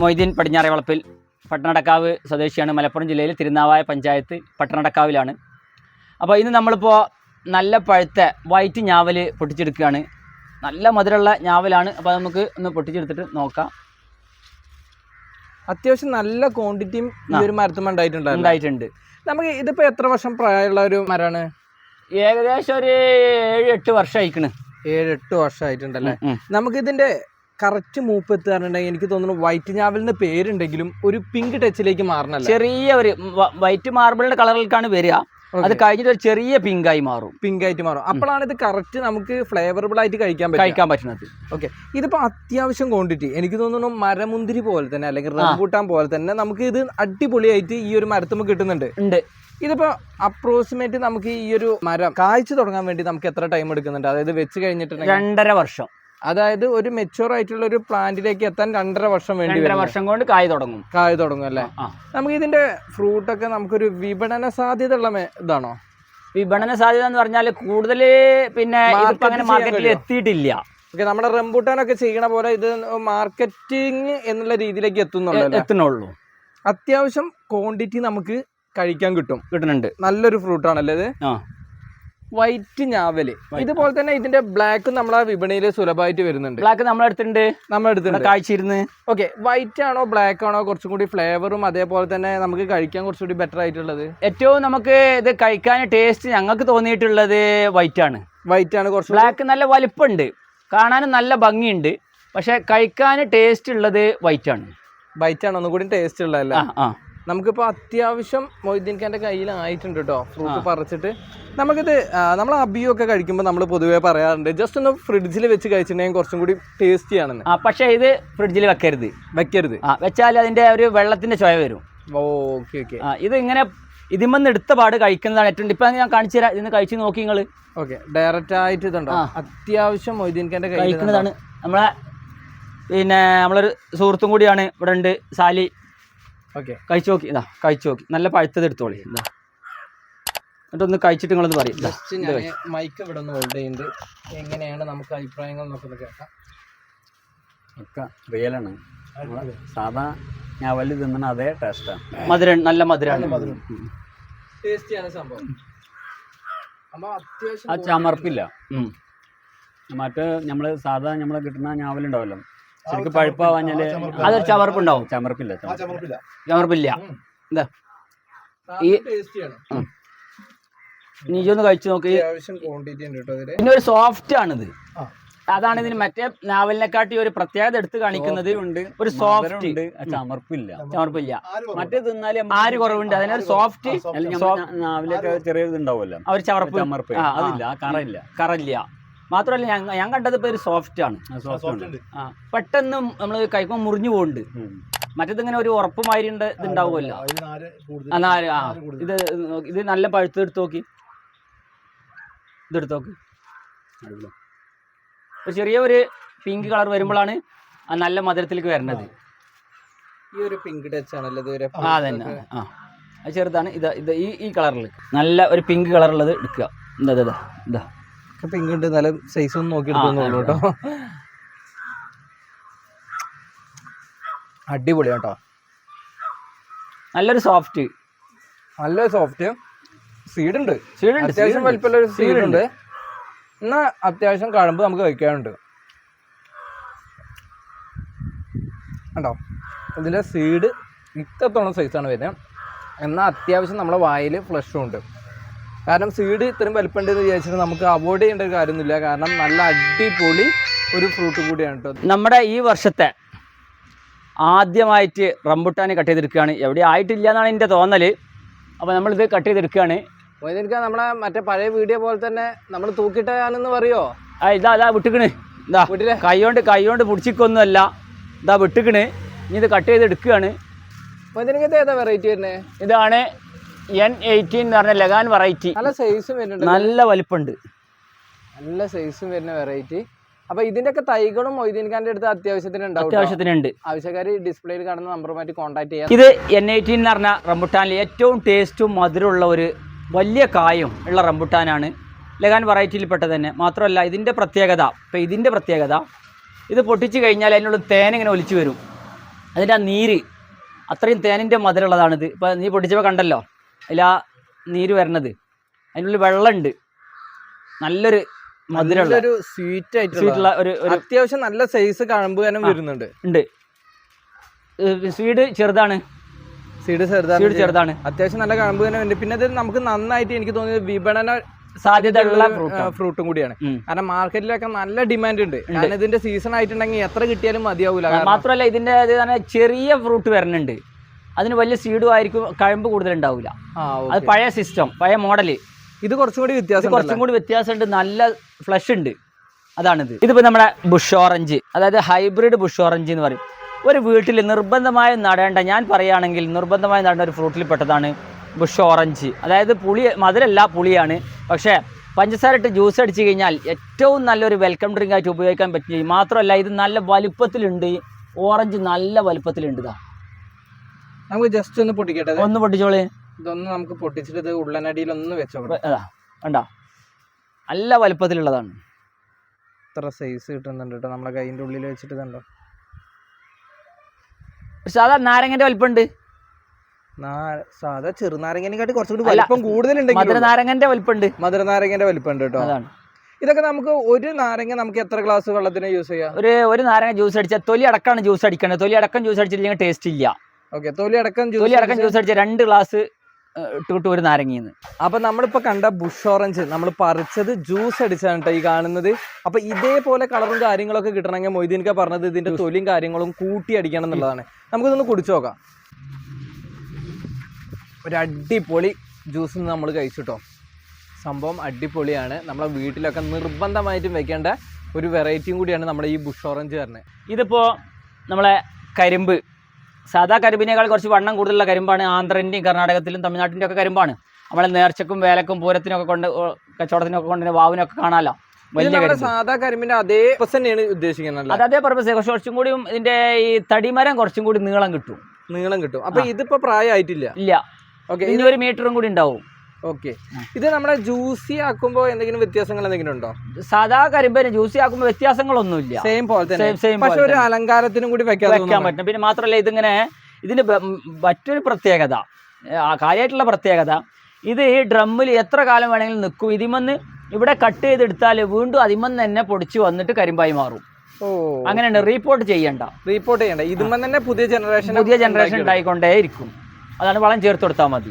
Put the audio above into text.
മൊയ്തീൻ പടിഞ്ഞാറെ വളപ്പിൽ പട്ടണടക്കാവ് സ്വദേശിയാണ്. മലപ്പുറം ജില്ലയിൽ തിരുനാവായ പഞ്ചായത്ത് പട്ടണടക്കാവിലാണ്. അപ്പോൾ ഇന്ന് നമ്മളിപ്പോൾ നല്ല പഴുത്ത വൈറ്റ് ഞാവൽ പൊട്ടിച്ചെടുക്കുകയാണ്. നല്ല മധുരമുള്ള ഞാവലാണ്. അപ്പോൾ നമുക്ക് ഒന്ന് പൊട്ടിച്ചെടുത്തിട്ട് നോക്കാം. അത്യാവശ്യം നല്ല ക്വാണ്ടിറ്റിയും ഈ ഒരു മരത്തുമ്പോൾ ഉണ്ടായിട്ടുണ്ട് ഉണ്ടായിട്ടുണ്ട്. നമുക്ക് ഇതിപ്പോൾ എത്ര വർഷം പ്രായമുള്ള ഒരു മരമാണ്? ഏകദേശം ഒരു ഏഴ് എട്ട് വർഷം അയക്കണ് ഏഴ് എട്ട് വർഷം ആയിട്ടുണ്ടല്ലേ നമുക്ക് ഇതിന്റെ കറക്റ്റ് മൂപ്പ് എത്തുകയാണെന്നുണ്ടെങ്കിൽ എനിക്ക് തോന്നുന്നു വൈറ്റ് ഞാവലിന്റെ പേരുണ്ടെങ്കിലും ഒരു പിങ്ക് ടച്ചിലേക്ക് മാറണല്ലേ? ചെറിയ ഒരു വൈറ്റ് മാർബിളിന്റെ കളറിലേക്കാണ് വരിക. അത് കഴിഞ്ഞിട്ട് ഒരു ചെറിയ പിങ്കായി മാറും. പിങ്കായിട്ട് മാറും. അപ്പോഴാണ് ഇത് കറക്റ്റ് നമുക്ക് ഫ്ലേവറബിൾ ആയിട്ട് കഴിക്കാൻ പറ്റും കഴിക്കാൻ പറ്റുന്നത്. ഓക്കെ ഇതിപ്പോ അത്യാവശ്യം ക്വാണ്ടിറ്റി എനിക്ക് തോന്നുന്നു മരമുന്തിരി പോലെ തന്നെ അല്ലെങ്കിൽ റംബൂട്ടാൻ പോലെ തന്നെ നമുക്ക് ഇത് അടിപൊളിയായിട്ട് ഈ ഒരു മരത്തുമ്പോൾ കിട്ടുന്നുണ്ട്. ഉണ്ട്. ഇതിപ്പോ അപ്രോക്സിമേറ്റ് നമുക്ക് ഈ ഒരു മരം കായ്ച്ചു തുടങ്ങാൻ വേണ്ടി നമുക്ക് എത്ര ടൈം എടുക്കുന്നുണ്ട്? അതായത് വെച്ച് കഴിഞ്ഞിട്ട് രണ്ടര വർഷം. അതായത് ഒരു മെച്യൂർ ആയിട്ടുള്ള ഒരു പ്ലാന്റിലേക്ക് എത്താൻ രണ്ടര വർഷം വേണ്ടി രണ്ടര വർഷം കൊണ്ട് കായ് തുടങ്ങും. കായ് തുടങ്ങും അല്ലേ? നമുക്ക് ഇതിന്റെ ഫ്രൂട്ട് ഒക്കെ നമുക്കൊരു വിപണന സാധ്യത ഉള്ള ഇതാണോ? വിപണന സാധ്യത എന്ന് പറഞ്ഞാൽ കൂടുതൽ പിന്നെ അങ്ങനെ മാർക്കറ്റിൽ എത്തിയിട്ടില്ല. ഓക്കെ നമ്മുടെ റംബൂട്ടാനൊക്കെ ചെയ്യണ പോലെ ഇത് മാർക്കറ്റിംഗ് എന്നുള്ള രീതിയിലേക്ക് എത്തുന്നുള്ളൂ എത്തുന്നുള്ളൂ. അത്യാവശ്യം ക്വാണ്ടിറ്റി നമുക്ക് കഴിക്കാൻ കിട്ടും. കിട്ടുന്നുണ്ട്. നല്ലൊരു ഫ്രൂട്ടാണല്ലേ ഇത്? വൈറ്റ് ഞാവൽ ഇതുപോലെ തന്നെ ഇതിന്റെ ബ്ലാക്ക് നമ്മളെ വിപണിയിൽ സുലഭമായിട്ട് വരുന്നുണ്ട്. ബ്ലാക്ക് നമ്മളെടുത്തിട്ടുണ്ട് നമ്മുടെ അടുത്തുണ്ട്. കാഴ്ചയിരുന്ന് ഓക്കെ വൈറ്റ് ആണോ ബ്ലാക്ക് ആണോ കുറച്ചും കൂടി ഫ്ലേവറും അതേപോലെ തന്നെ നമുക്ക് കഴിക്കാൻ കുറച്ചുകൂടി ബെറ്റർ ആയിട്ടുള്ളത്? ഏറ്റവും നമുക്ക് ഇത് കഴിക്കാൻ ടേസ്റ്റ് ഞങ്ങൾക്ക് തോന്നിയിട്ടുള്ളത് വൈറ്റ് ആണ്. വൈറ്റ് ആണ് കുറച്ച് ബ്ലാക്ക് നല്ല വലിപ്പമുണ്ട് കാണാനും നല്ല ഭംഗിയുണ്ട്. പക്ഷെ കഴിക്കാൻ ടേസ്റ്റ് ഉള്ളത് വൈറ്റ് ആണ്. വൈറ്റ് ആണ് ഒന്നുകൂടി ടേസ്റ്റ് ഉള്ളതല്ല? ആ ആ. നമുക്കിപ്പോൾ അത്യാവശ്യം മൊയ്തീൻ ഖാന്റെ കയ്യിലായിട്ടുണ്ട് കേട്ടോ ഫ്രൂട്ട് പറിച്ചിട്ട്. നമുക്കിത് നമ്മൾ അബിയൊക്കെ കഴിക്കുമ്പോൾ നമ്മൾ പൊതുവേ പറയാറുണ്ട് ജസ്റ്റ് ഒന്ന് ഫ്രിഡ്ജിൽ വെച്ച് കഴിച്ചിട്ടുണ്ടെങ്കിൽ കുറച്ചും കൂടി ടേസ്റ്റി ആണെന്ന്. ആ പക്ഷേ ഇത് ഫ്രിഡ്ജിൽ വെക്കരുത്. വെക്കരുത്. ആ വെച്ചാൽ അതിന്റെ ഒരു വെള്ളത്തിന്റെ ചുവ വരും. Okay okay. ആ ഇത് ഇങ്ങനെ ഇതിമെന്ന് എടുത്ത പാട് കഴിക്കുന്നതാണ് ഏറ്റവും ഇപ്പൊ ഞാൻ കാണിച്ചു തരാം ഇന്ന് കഴിച്ചു നോക്കി നിങ്ങൾ ഓക്കെ ഡയറക്റ്റ് ആയിട്ട് ഇതുണ്ടോ? അത്യാവശ്യം മൊയ്തീൻ ഖാന്റെ കഴിക്കുന്നതാണ്. നമ്മളെ പിന്നെ നമ്മളൊരു സുഹൃത്തും കൂടിയാണ് ഇവിടെ ഉണ്ട് സാലി. ഓക്കെ. കഴിച്ചു നോക്കി ഇതാ കഴിച്ചു നോക്കി നല്ല പഴുത്തത് എടുത്തോളി. ഇതാ. എന്നിട്ടൊന്ന് കഴിച്ചിട്ട് നിങ്ങളൊന്ന് പറയും. മൈക്ക് ഇവിടെ ഒന്ന് ഹോൾഡ് ചെയ്യുന്നുണ്ട്. എങ്ങനെയാണ് നമുക്ക് അഭിപ്രായങ്ങൾ നോക്കുന്നത് കേൾക്കാം. ഒക്കെ റിയലാണ്. സാധാ ഞാവൽ തിന്നണ അതേ ടേസ്റ്റാണ് മധുരം നല്ല മധുരമാണ് ടേസ്റ്റിയാണ് സംഭവം. ആ ചമർപ്പില്ല. മറ്റേ മറ്റ് നമ്മൾ സാധാ നമ്മൾ കിട്ടുന്ന ഞാവലുണ്ടാവല്ലോ. ശരിക്കും പഴുപ്പാവാഞ്ഞാൽ അതൊരു ചവർപ്പുണ്ടാവും. ചമർപ്പില്ല ചമർപ്പില്ല. എന്താ? ഇതാ ഈ- നീയൊന്ന് നീ ഒന്ന് കഴിച്ചു നോക്കി. ഉണ്ട് പിന്നെ ഒരു സോഫ്റ്റ് ആണിത്. ആ. അതാണ് ഇതിന് മറ്റേ നാവലിനെക്കാട്ടി ഒരു പ്രത്യേകത എടുത്ത് കാണിക്കുന്നത്. ഉണ്ട്. ഒരു സോഫ്റ്റ് ചമർപ്പില്ല ആ ചമർപ്പില്ല ചവർപ്പില്ല. മറ്റേ തിന്നാൽ ആര് കുറവുണ്ട് അതിനൊരു സോഫ്റ്റ് നാവിലൊക്കെ ചെറിയ ഇതുണ്ടാവുമല്ലോ അവർ ചവർപ്പ് ചമർപ്പ് ആ, ആ. അതില്ല. കറയില്ല. കറയില്ല. കറല്ല മാത്രമല്ല ഞാൻ ഞാൻ കണ്ടത് ഇപ്പൊ ഒരു സോഫ്റ്റ് ആണ്. ആ പെട്ടെന്ന് നമ്മൾ കൈക്കോ മുറിഞ്ഞു പോകുന്നുണ്ട് മറ്റേതിങ്ങനെ ഇങ്ങനെ ഒരു ഉറപ്പ് മാതിരി ഉണ്ട് ഇത് ഉണ്ടാവുമല്ലോ. ആ നാല് ആ ഇത് ഇത് നല്ല പഴുത്ത് എടുത്ത് നോക്കി. ഇതെടുത്ത് നോക്കി. ഒരു ചെറിയ ഒരു പിങ്ക് കളർ വരുമ്പോഴാണ് ആ നല്ല മധുരത്തിലേക്ക് വരുന്നത് ഈ ഒരു പിങ്ക് ടച്ച് ആണല്ലോ ഇതുവരെ ആ തന്നെ ആ. അത് ചെറുതാണ്. ഇത് ഇത് ഈ ഈ കളറിൽ നല്ല ഒരു പിങ്ക് കളറുള്ളത് എടുക്കുക. എന്താ ഇതാ ഇതാ. പിങ്ക് ഉണ്ട് നല്ല സൈസ് ഒന്ന് നോക്കി എടുത്തോന്നുള്ളൂ കേട്ടോ. അടിപൊളി കേട്ടോ. നല്ലൊരു സോഫ്റ്റ് നല്ല സോഫ്റ്റ് സീഡ് ഉണ്ട്. സീഡുണ്ട് അത്യാവശ്യം വലിപ്പമുള്ള സീഡ് ഉണ്ട്. എന്നാ അത്യാവശ്യം കഴമ്പ് നമുക്ക് കഴിക്കാറുണ്ട് കണ്ടോ? ഇതിന്റെ സീഡ് ഇത്രത്തോളം സൈസാണ് വരുന്നത്. എന്നാൽ അത്യാവശ്യം നമ്മുടെ വായിൽ ഫ്ലഷും ഉണ്ട്. കാരണം സീഡ് ഇത്രയും വലുപ്പമുണ്ടെന്ന് വിചാരിച്ചിട്ട് നമുക്ക് അവോയ്ഡ് ചെയ്യേണ്ട ഒരു കാര്യമൊന്നുമില്ല. കാരണം നല്ല അടിപൊളി ഒരു ഫ്രൂട്ട് കൂടിയാണ് കേട്ടോ. നമ്മുടെ ഈ വർഷത്തെ ആദ്യമായിട്ട് റംബുട്ടാൻ കട്ട് ചെയ്തെടുക്കുകയാണ്. എവിടെ ആയിട്ടില്ല എന്നാണ് എന്റെ തോന്നൽ അപ്പോൾ നമ്മളിത് കട്ട് ചെയ്തെടുക്കുകയാണ്. എനിക്ക് നമ്മളെ മറ്റേ പഴയ വീഡിയോ പോലെ തന്നെ നമ്മൾ തൂക്കിയിട്ടാണെന്ന് പറയോ? ആ ഇതാ ഇതാ വിട്ടുക്കണ്. ഇതാ വീട്ടിലെ കൈകൊണ്ട് കൈകൊണ്ട് പിടിച്ചിക്കൊന്നുമല്ല. ഇതാ വിട്ടുക്കണ്. ഇനി ഇത് കട്ട് ചെയ്തെടുക്കുകയാണ്. ഇതിനകത്ത് ഏതാ വെറൈറ്റി വരുന്നത് ഇതാണ് എൻ എയ്റ്റീൻ എന്ന് പറഞ്ഞ ലഗാൻ വെറൈറ്റി നല്ല സൈസും വരുന്നുണ്ട്. നല്ല വലിപ്പമുണ്ട് നല്ല സൈസും വരുന്ന വെറൈറ്റി അപ്പൊ ഇതിന്റെ ഒക്കെ തൈകളും മൊയ്തീൻഖാന്റെ അടുത്ത് അത്യാവശ്യത്തിന്. അത്യാവശ്യത്തിനുണ്ട്. ആവശ്യക്കാർ ഡിസ്പ്ലേയിൽ കാണുന്ന നമ്പറുമായിട്ട് കോൺടാക്ട് ചെയ്യാം. ഇത് എൻ എയ്റ്റീൻ എന്ന് പറഞ്ഞ റംബുട്ടാനിൽ ഏറ്റവും ടേസ്റ്റും മധുരമുള്ള ഒരു വലിയ കായും ഉള്ള റംബുട്ടാനാണ്. ലഗാൻ വെറൈറ്റിയിൽപ്പെട്ടത് തന്നെ. മാത്രമല്ല ഇതിന്റെ പ്രത്യേകത ഇപ്പൊ ഇതിന്റെ പ്രത്യേകത ഇത് പൊട്ടിച്ച് കഴിഞ്ഞാൽ അതിനുള്ള തേൻ ഇങ്ങനെ ഒലിച്ചു വരും. അതിന്റെ ആ നീര് അത്രയും തേനിന്റെ മധുരമുള്ളതാണിത്. ഇപ്പോൾ നീ പൊട്ടിച്ചപ്പോൾ കണ്ടല്ലോ? അതിൽ ആ നീര് വരണത്. അതിനുള്ളിൽ വെള്ളമുണ്ട് നല്ലൊരു മധുരമുള്ള ഒരു സ്വീറ്റ് ആയിട്ടുള്ള ഒരു അത്യാവശ്യം നല്ല സൈസ് കഴമ്പ് തന്നെ വരുന്നുണ്ട്. ഉണ്ട്. സ്വീഡ് ചെറുതാണ്. സീഡ് ചെറുതാണ് സീഡ് ചെറുതാണ്. അത്യാവശ്യം നല്ല കഴമ്പ് തന്നെ ഉണ്ട് പിന്നെ ഇത് നമുക്ക് നന്നായിട്ട് എനിക്ക് തോന്നിയത് വിപണന സാധ്യതയുള്ള ഫ്രൂട്ട് ഫ്രൂട്ടും കൂടിയാണ്. കാരണം മാർക്കറ്റിലൊക്കെ നല്ല ഡിമാൻഡ് ഉണ്ട്. കാരണം ഇതിന്റെ സീസൺ ആയിട്ടുണ്ടെങ്കിൽ എത്ര കിട്ടിയാലും മതിയാവൂല. മാത്രമല്ല ഇതിന്റെ ചെറിയ ഫ്രൂട്ട് വരുന്നുണ്ട് അതിന് വലിയ സീഡും ആയിരിക്കും കഴമ്പ് കൂടുതൽ ഉണ്ടാവില്ല അത് പഴയ സിസ്റ്റം പഴയ മോഡൽ ഇത് കുറച്ചും കൂടി വ്യത്യാസം കുറച്ചും കൂടി വ്യത്യാസമുണ്ട്. നല്ല ഫ്ലഷ് ഉണ്ട്. അതാണിത്. ഇതിപ്പോൾ നമ്മുടെ ബുഷ് ഓറഞ്ച് അതായത് ഹൈബ്രിഡ് ബുഷ് ഓറഞ്ച് എന്ന് പറയും. ഒരു വീട്ടിൽ നിർബന്ധമായും നടേണ്ട ഞാൻ പറയുകയാണെങ്കിൽ നിർബന്ധമായും നടേണ്ട ഒരു ഫ്രൂട്ടിൽ പെട്ടതാണ് ബുഷ് ഓറഞ്ച് അതായത് പുളി മധുരല്ല പുളിയാണ്. പക്ഷേ പഞ്ചസാര ഇട്ട് ജ്യൂസ് അടിച്ചു കഴിഞ്ഞാൽ ഏറ്റവും നല്ലൊരു വെൽക്കം ഡ്രിങ്ക് ആയിട്ട് ഉപയോഗിക്കാൻ പറ്റും. മാത്രമല്ല ഇത് നല്ല വലുപ്പത്തിലുണ്ട്. ഓറഞ്ച് നല്ല വലുപ്പത്തിലുണ്ട് ഇതാ. നമുക്ക് ജസ്റ്റ് ഒന്ന് പൊട്ടിക്കട്ടെ. ഇത്. ഒന്ന് പൊട്ടിച്ചോളി. ഇതൊന്ന് നമുക്ക് പൊട്ടിച്ചിട്ട് ഇത് ഉള്ളനടിയിൽ ഒന്ന് വെച്ചോളാം അതാ കണ്ടോ? നല്ല വലുപ്പത്തിലുള്ളതാണ്. ഇത്ര സൈസ് കിട്ടുന്നുണ്ട് കേട്ടോ നമ്മളെ കൈയിന്റെ ഉള്ളിൽ വെച്ചിട്ട് കണ്ടോ? സാധാ നാരങ്ങന്റെ വലുപ്പമുണ്ട്. നാ- സാധാ ചെറുനാരങ്ങനെക്കാട്ടി കുറച്ചുകൂടി അല്ല, വലിപ്പം കൂടുതലുണ്ടെങ്കിൽ മധുര നാരങ്ങന്റെ വലുപ്പമുണ്ട്. മധുരനാരങ്ങന്റെ വലിപ്പം ഉണ്ട് കേട്ടോ അതാണ്. ഇതൊക്കെ നമുക്ക് ഒരു നാരങ്ങ നമുക്ക് എത്ര ഗ്ലാസ് വെള്ളത്തിന് യൂസ് ചെയ്യാം? ഒരു ഒരു നാരങ്ങ ജ്യൂസ് അടിച്ചാൽ തൊലി അടക്കമാണ് ജ്യൂസ് അടിക്കേണ്ടത് തൊലി അടക്കം ജ്യൂസ് അടിച്ചിട്ടില്ലെങ്കിൽ ടേസ്റ്റ് ഇല്ല. തൊലി അടക്കം തൊലി അടക്കം ജ്യൂസ് അടിച്ച് രണ്ട് ഗ്ലാസ് ഇട്ടുകിട്ട് ഒരു നാരങ്ങന്ന് അപ്പൊ നമ്മളിപ്പോ കണ്ട ബുഷ് ഓറഞ്ച് നമ്മൾ പറിച്ചത് ജ്യൂസ് അടിച്ചാണ് കേട്ടോ ഈ കാണുന്നത്. അപ്പൊ ഇതേപോലെ കളറും കാര്യങ്ങളൊക്കെ കിട്ടണമെങ്കിൽ മൊയ്തീൻക പറഞ്ഞത് ഇതിന്റെ തൊലിയും കാര്യങ്ങളും കൂട്ടി അടിക്കണം എന്നുള്ളതാണ്. നമുക്കിതൊന്ന് കുടിച്ചു നോക്കാം. ഒരു അടിപൊളി ജ്യൂസ് നമ്മൾ കഴിച്ചിട്ടോ സംഭവം അടിപൊളിയാണ്. നമ്മളെ വീട്ടിലൊക്കെ നിർബന്ധമായിട്ടും വെക്കേണ്ട ഒരു വെറൈറ്റിയും കൂടിയാണ് നമ്മുടെ ഈ ബുഷ് ഓറഞ്ച് തരുന്നത് ഇതിപ്പോ നമ്മളെ കരിമ്പ്. സാധാ കരിമ്പിനേക്കാൾ കുറച്ച് വണ്ണം കൂടുതലുള്ള കരിമ്പാണ് ആന്ധ്രന്റെയും കർണാടകത്തിലും തമിഴ്നാട്ടിന്റെ ഒക്കെ കരിമ്പാണ്. നമ്മളെ നേർച്ചക്കും വേലക്കും പൂരത്തിനൊക്കെ കൊണ്ട് കച്ചവടത്തിനൊക്കെ കൊണ്ട് വാവിനൊക്കെ കാണാമല്ലോ വലിയ സാധാ കരിമ്പിന്റെ അതേ തന്നെയാണ് ഉദ്ദേശിക്കുന്നത് അത് അതേ പർപ്പസ് കുറച്ച് കുറച്ചും കൂടി ഇതിന്റെ ഈ തടിമരം കുറച്ചും കൂടി നീളം കിട്ടും. നീളം കിട്ടും. അപ്പൊ. ഇതിപ്പോ പ്രായമായിട്ടില്ല? ഇല്ല. ഓക്കെ ഇനി ഒരു മീറ്ററും കൂടി ഉണ്ടാവും. ഓക്കെ. ഇത് നമ്മുടെ ജ്യൂസി ആക്കുമ്പോ എന്തെങ്കിലും വ്യത്യാസങ്ങൾ എന്തെങ്കിലും ഉണ്ടോ? സാധാ കരിമ്പന് ജ്യൂസി ആക്കുമ്പോൾ വ്യത്യാസങ്ങളൊന്നുമില്ല. സെയിം പോലെ തന്നെ. പക്ഷെ ഒരു അലങ്കാരത്തിനും കൂടി വെക്കാൻ പറ്റും. പിന്നെ മാത്രമല്ല ഇതിങ്ങനെ ഇതിന് മറ്റൊരു പ്രത്യേകത കാര്യമായിട്ടുള്ള പ്രത്യേകത ഇത് ഈ ഡ്രമ്മിൽ എത്ര കാലം വേണമെങ്കിലും നിൽക്കും. ഇതിമന്ന് ഇവിടെ കട്ട് ചെയ്തെടുത്താൽ വീണ്ടും അതിമന്ന് തന്നെ പൊടിച്ച് വന്നിട്ട് കരിമ്പായി മാറും. ഓ. അങ്ങനെയുണ്ട്. റീപോർട്ട് ചെയ്യണ്ട. റീപോർട്ട് ചെയ്യണ്ട. ഇതിമന്ന് തന്നെ പുതിയ ജനറേഷൻ പുതിയ ജനറേഷൻ ഉണ്ടായിക്കൊണ്ടേ ഇരിക്കും അതാണ് വളം ചേർത്ത് കൊടുത്താൽ മതി.